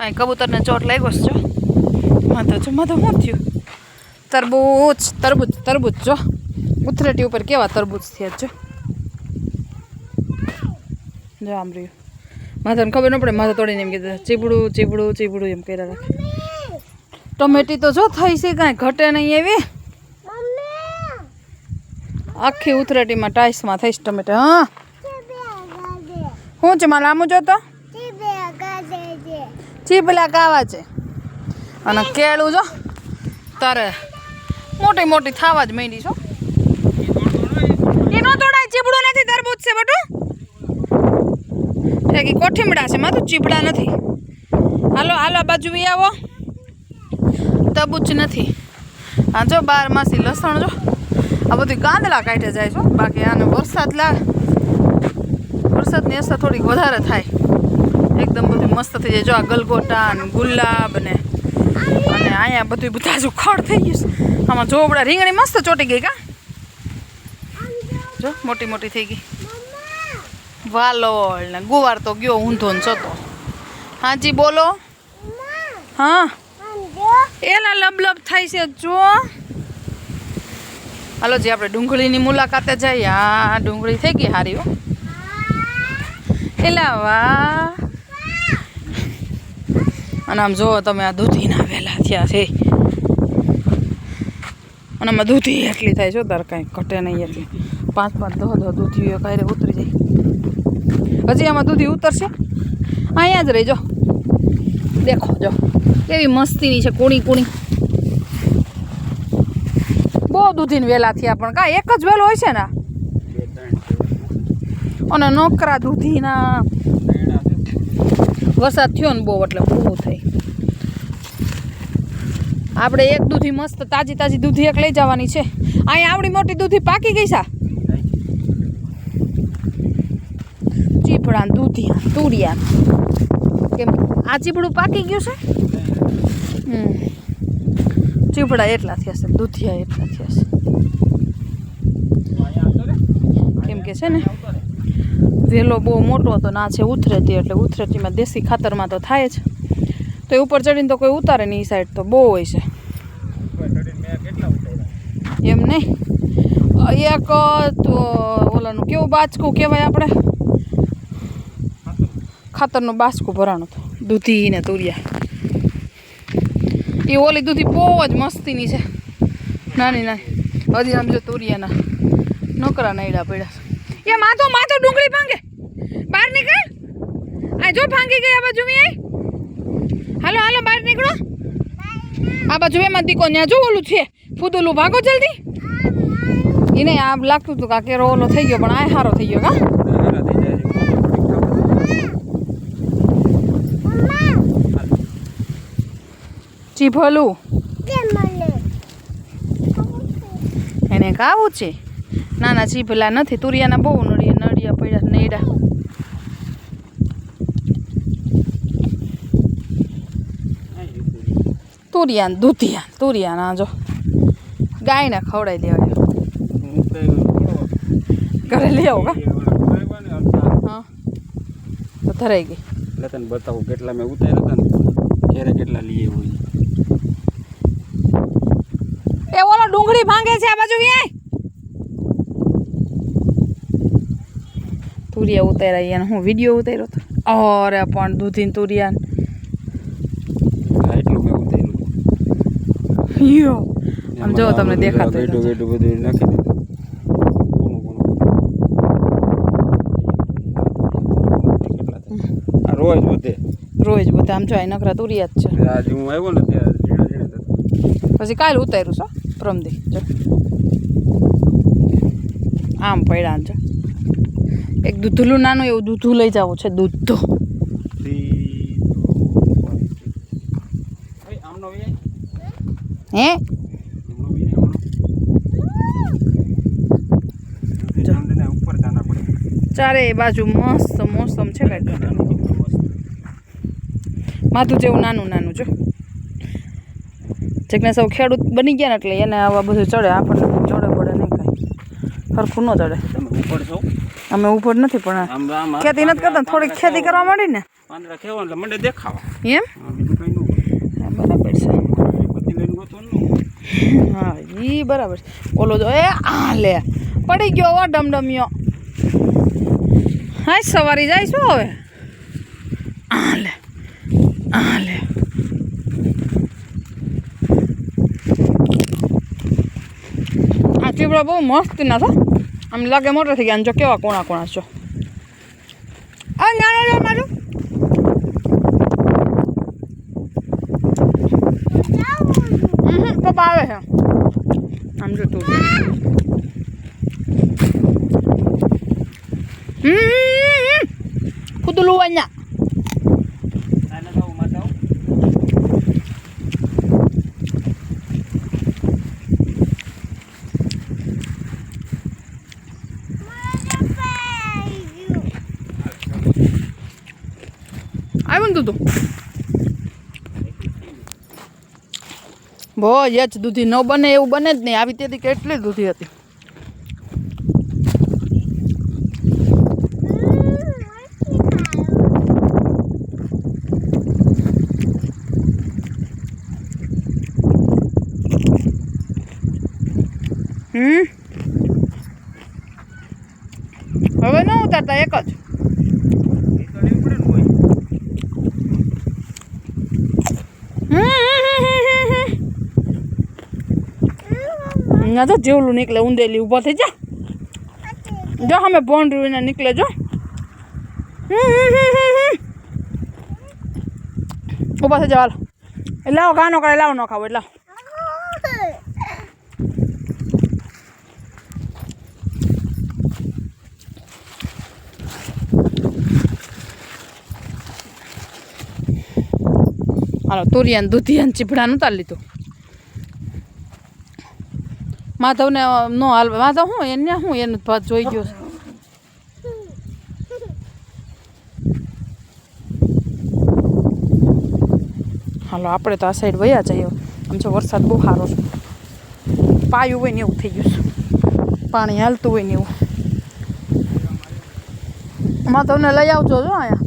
અહીં કબૂતરને ચોટ લાગ્યો છે જો. માં તો જો માં તો શું થયું? તરબૂચ તરબૂચ તરબૂચ જો. ઉથરેટી ઉપર કેવા તરબૂચ થયા જો. જો આમ રહ્યું. માથાને ખબર ન પડે માથા તોડીને એમ કીધું ચીબડું ચીબડું ચીબડું એમ કર્યા રાખે. ટમેટી તો જો થઈ છે કાંઈ ઘટે નહીં એવી. આખી ઉથરેટીમાં ટાઈસમાં થઈશ ટમેટા હા. શું છે મારે લાંબુ જોતો? ચીપલા કાવા છે. અને કેળું જો, તારે મોટી મોટી થાવા જ માંડી છો. એનો તોડાય ચીપડું નથી, તરબૂચ છે બટુ કે કોઠીમડા છે માં તો ચીપડા નથી. હાલો હાલો બાજુ વી આવો. તબૂચ નથી. હા જો, બાર માસી લસણ જો. આ બધું ગાંદલા કાઢે જાય છો બાકી આને વરસાદ લાગે. વરસાદની અસર થોડીક વધારે થાય. એકદમ મસ્ત થઈ જાય. જો આ ગલગોટા ને ગુલાબ ને અને અહીંયા બધું તાજું ખડ થઈ ગયું છે. આમાં જોબડા રીંગણી મસ્ત ચોટી ગઈ કા? જો મોટી મોટી થઈ ગઈ. વાલોળ ને ગુવાર તો ગયો ઊંધો ને જતો હાજી બોલો. હા. એલા લબલબ થાય છે જો. હાલો જે, આપણે ડુંગળીની મુલાકાતે જઈએ. આ ડુંગળી થઈ ગઈ હારી હો. એલા વાહ. અને આમ જુઓ તમે આ દૂધીના વેલા થયા છે. અને આમાં દૂધી એટલી થાય છે તાર કાંઈ ઘટે નહીં એટલી પાંચ પાંચ દહ દહ દૂધી કાંઈ ઉતરી જાય. હજી આમાં દૂધી ઉતરશે? અહીંયા જ રહીજો. દેખો જો કેવી મસ્તીની છે કુણી કુણી. બહુ દૂધીને વેલા થયા પણ કાંઈ એક જ વેલો હોય છે ને? અને નોકરા દૂધીના. વરસાદ થયો ને બહુ, એટલે બહુ થઈ. આપણે એક દૂધી મસ્ત તાજી તાજી દૂધી એક લઈ જવાની છે. અહીંયા આવડી મોટી દૂધી પાકી ગઈ છે? ચીપડા દૂધિયા તુરિયા કેમ, આ ચીપડું પાકી ગયું છે? ચીપડા એટલા થયા છે, દૂધિયા એટલા થયા છે. કેમ કે છે ને વેલો બહુ મોટો હતો ના છે ઉથરેતી એટલે ઉથરેતીમાં દેશી ખાતરમાં તો થાય જ. તો એ ઉપર ચડીને તો કોઈ ઉતારે નહીં એ સાઈડ તો બહુ હોય છે. એમ નહીં? એક તો ઓલાનું કેવું બાચકું કહેવાય આપણે? ખાતરનું. બાચકું ભરાણું હતું. દૂધી ને તુરિયા. એ ઓલી દૂધી બહુ જ મસ્તીની છે. નાની નાની હજી આમ જો તુરિયાના નોકરા નાયડા પડ્યા એ માથો માથો ડુંગળી ભાંગે. બહાર નીકળ. આ જો ભાંગી ગઈ આ બાજુ મી હાલો હાલો બહાર નીકળો. આ બાજુ એમાં દીકો ત્યાં જો ઓલું છે. ફૂદુલું ભાગો જલ્દી. એને આમ લાગતું હતું કે આ કેરો ઓલો થઈ ગયો પણ આ સારો થઈ ગયો કા? ચીભલું. એને કાવું છે. નાના ચીભલા નથી તુરિયાના બહુ નડિયા નડિયા પડ્યા નેડા. દૂધિયા તુરિયા ના જો. ગાયને ખવડાવી દેવાય. ઘરે લઈ આવો હા. તો ધરાઈ ગઈ. લતન બતાવું કેટલા મેં ઉતાર્યા હતા ઘેરે કેટલા લઈએ હોય એ ઓલો ડુંગળી ભાંગે છે આ બાજુ વ્યાય તુરિયા ઉતાર્યા એને હું વીડિયો ઉતાર્યો હતો. અરે પણ દૂધીન તુરિયા. એટલું મેં ઉતાર્યું. યો. આમ જો તમને દેખાતું એટલું એટલું બધું નાખી દીધું. રોજ વધે રોજ બધે. આમ જો આ નખરા તુરિયા જ છે. આજે હું આવ્યો ને પછી કાલે ઉતાર્યું છો પ્રમદી જો. આમ પડ્યા જો. એક દૂધલું નાનું એવું દૂધું લઈ જવું છે, દૂધ આમનો હે? જાના ચારે બાજુ મસ્ત, મોસમ છે કઈ માથું જેવું નાનું નાનું જો. જેકને સૌ ખેડૂત બની ગયા ને એટલે એને આવા બધું ચડે, આપણને ચડે પડે નહીં કાંઈ. સરખું ન ચડે. તમે ઉપર છો અમે ઉપર નથી પણ ખેતી નથી કરતા થોડીક ખેતી કરવા માંડી. ને મંડે દેખાવા. એમ? બરાબર છે. હા ઈ બરાબર છે. ઓલો જો એ આ લે પડી ગયો હો ડમડમિયો. હા સવારી જાય શું હવે? આ લે આ લે. આ ચીપડા બહુ મસ્ત ના થો આમ લાગે મોટો થઈ ગયા જો કેવા કોણા કોણા છો આ નાનો લે મારું આવે છે આમ જો તું હમ અહીંયા આવ્યું ને તું બહુ જ દૂધી ન બને એવું બને જ નહીં. આવી તેથી કેટલી દૂધી હતી. હવે ન ઉતારતા, એક જ એ તો લેવું પડે ને હોય. ના તો જેવલું નીકળે ઊંધેલી ઊભા થઈ જા. જો અમે બોન્ડ્રી નીકળે જો. ઊભા થઈ જવા લાવો, ગાનો કરે લાવો ન ખાવો એટલે. હાલો, તુરિયાન દૂધિયાન ચીપડાનું તાર લીધું. માધવને નો હાલ માધવ હું? એને હું? એનું ભાત જોઈ ગયો હાલો, આપણે તો આ સાઈડ વયા જઈએ. આમ જો વરસાદ બહુ સારો છે. પાયું હોય ને એવું થઈ ગયું છે. પાણી હાલતું હોય ને એવું. માધવને લઈ આવજો જો અહીંયા.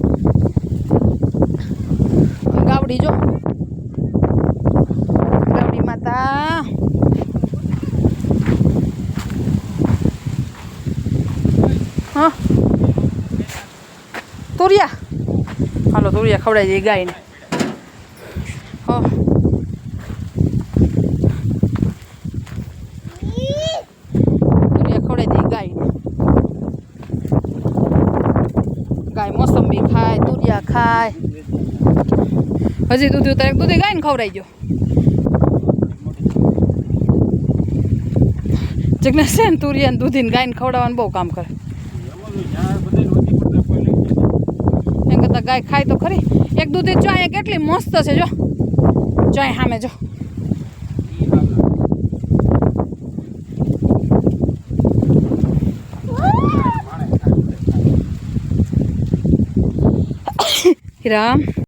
ગાવડી જો ગાવડી માતા હા. તુરિયા. હાલો, તુરિયા ખવડાવી દઈએ ગાયને. હો. તુરિયા ખવડાવી દઈએ ગાયને. ગાય મોસંબી ખાય, તુરિયા ખાય. હજી દૂધ ઉતારે, દૂધ ગાયને ખવડાવી ગયો જગના છે ને તુરિયા દૂધીને ગાયને ખવડાવવાનું બહુ કામ કરે એમાં તો જ્યાં બધાને વધી પડતા કોઈ લઈ જાય. ગાય ખાય તો ખરી. એક દૂધી જો અહીંયા કેટલી મસ્ત છે, જો. જો સામે, જો. રામ